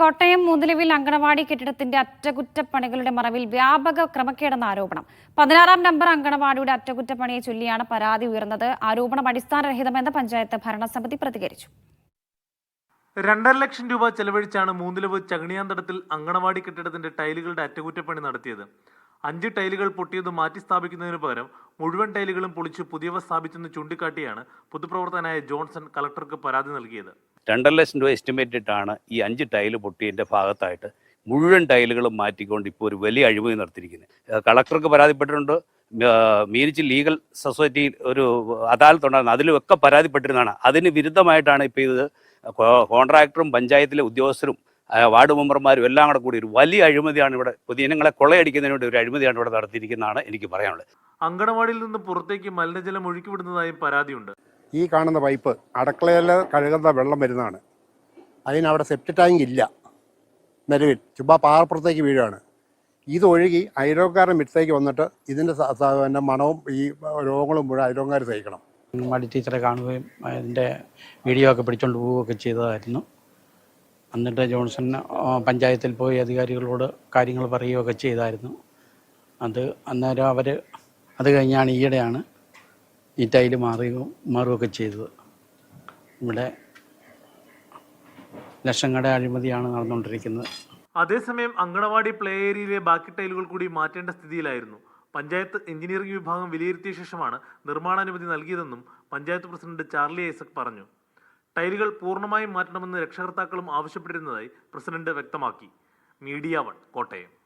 കോട്ടയം മൂന്നിലവിൽ അങ്കണവാടി കെട്ടിടത്തിന്റെ അറ്റകുറ്റപ്പണികളുടെ മറവിൽ വ്യാപക ക്രമക്കേടെന്ന ആരോപണം. പതിനാറാം നമ്പർ അങ്കണവാടിയുടെ അറ്റകുറ്റപ്പണിയെ ചൊല്ലിയാണ് പരാതി ഉയർന്നത്. ആരോപണം അടിസ്ഥാനരഹിതമെന്ന് പഞ്ചായത്ത് ഭരണസമിതി പ്രതികരിച്ചു. രണ്ടര ലക്ഷം രൂപ ചെലവഴിച്ചാണ് മൂന്നിലവ് ചകിണിയാന്തടത്തിൽ അങ്കണവാടി കെട്ടിടത്തിന്റെ ടൈലുകളുടെ അറ്റകുറ്റപ്പണി നടത്തിയത്. അഞ്ച് ടൈലുകൾ പൊട്ടിയത് മാറ്റി സ്ഥാപിക്കുന്നതിന് പകരം മുഴുവൻ ടൈലുകളും പൊളിച്ച് പുതിയവ സ്ഥാപിച്ചെന്ന് ചൂണ്ടിക്കാട്ടിയാണ് പൊതുപ്രവർത്തകനായ ജോൺസൺ കളക്ടർക്ക് പരാതി നൽകിയത്. രണ്ടര ലക്ഷം രൂപ എസ്റ്റിമേറ്റ് ഇട്ടാണ് ഈ അഞ്ച് ടൈൽ പൊട്ടിയതിന്റെ ഭാഗത്തായിട്ട് മുഴുവൻ ടൈലുകളും മാറ്റിക്കൊണ്ട് ഇപ്പോൾ ഒരു വലിയ അഴിമതി നടത്തിയിരിക്കുന്നത് കളക്ടർക്ക് പരാതിപ്പെട്ടിട്ടുണ്ട്. മീനിച്ച് ലീഗൽ സൊസൈറ്റി ഒരു അദാലത്ത് ഉണ്ടായിരുന്നു. അതിലുമൊക്കെ പരാതിപ്പെട്ടിരുന്നതാണ്. അതിന് വിരുദ്ധമായിട്ടാണ് ഇപ്പോൾ ഇത് കോൺട്രാക്ടറും പഞ്ചായത്തിലെ ഉദ്യോഗസ്ഥരും വാർഡ് മെമ്പർമാരും എല്ലാം കൂടെ കൂടി ഒരു വലിയ അഴിമതിയാണ് ഇവിടെ പൊതുജനങ്ങളെ കൊള്ളയടിക്കുന്നതിന് വേണ്ടി ഒരു അഴിമതിയാണ് ഇവിടെ നടത്തിയിരിക്കുന്നതാണ് എനിക്ക് പറയാനുള്ളത്. അങ്കണവാടിയിൽ നിന്ന് പുറത്തേക്ക് മലിനജലം ഒഴുക്കിവിടുന്നതായും പരാതിയുണ്ട്. ഈ കാണുന്ന പൈപ്പ് അടുക്കളയിൽ കഴുകുന്ന വെള്ളം വരുന്നതാണ്. അതിനവിടെ സെപ്റ്റ് ടാങ്ക് ഇല്ല. നിലവിൽ. ചുമ്മാ പാറപ്പുറത്തേക്ക് വീഴുകയാണ്. ഇതൊഴുകി ഒഴുകി മിഡ്സേക്ക് വന്നിട്ട് ഇതിന്റെ പിന്നെ മണവും ഈ രോഗങ്ങളും മുഴുവൻ അയലോക്കാർ സഹിക്കണം. മടി ടീച്ചറെ കാണുകയും അതിന്റെ വീഡിയോ ഒക്കെ പിടിച്ചുകൊണ്ട് പോവുകയൊക്കെ ചെയ്തതായിരുന്നു. എന്നിട്ട് ജോൺസൺ പഞ്ചായത്തിൽ പോയി അധികാരികളോട് കാര്യങ്ങൾ പറയുകയൊക്കെ ചെയ്തായിരുന്നു. അത് അന്നേരം അവർ അത് കഴിഞ്ഞാണ് ഈയിടെയാണ് ടൈൽ മാറുകയും മാറുകയൊക്കെ ചെയ്തത്. ഇവിടെ ലക്ഷങ്ങളുടെ അഴിമതിയാണ് നടന്നുകൊണ്ടിരിക്കുന്നത്. അതേസമയം അങ്കണവാടി പ്ലേ ഏരിയയിലെ ബാക്കി ടൈലുകൾ കൂടി മാറ്റേണ്ട സ്ഥിതിയിലായിരുന്നു. പഞ്ചായത്ത് എഞ്ചിനീയറിംഗ് വിഭാഗം വിലയിരുത്തിയ ശേഷമാണ് നിർമ്മാണാനുമതി നൽകിയതെന്നും പഞ്ചായത്ത് പ്രസിഡന്റ് ചാർലി ഐസക് പറഞ്ഞു. ടൈലുകൾ പൂർണമായും മാറ്റണമെന്ന് രക്ഷകർത്താക്കളും ആവശ്യപ്പെട്ടിരുന്നതായി പ്രസിഡന്റ് വ്യക്തമാക്കി. Media one Kottayam.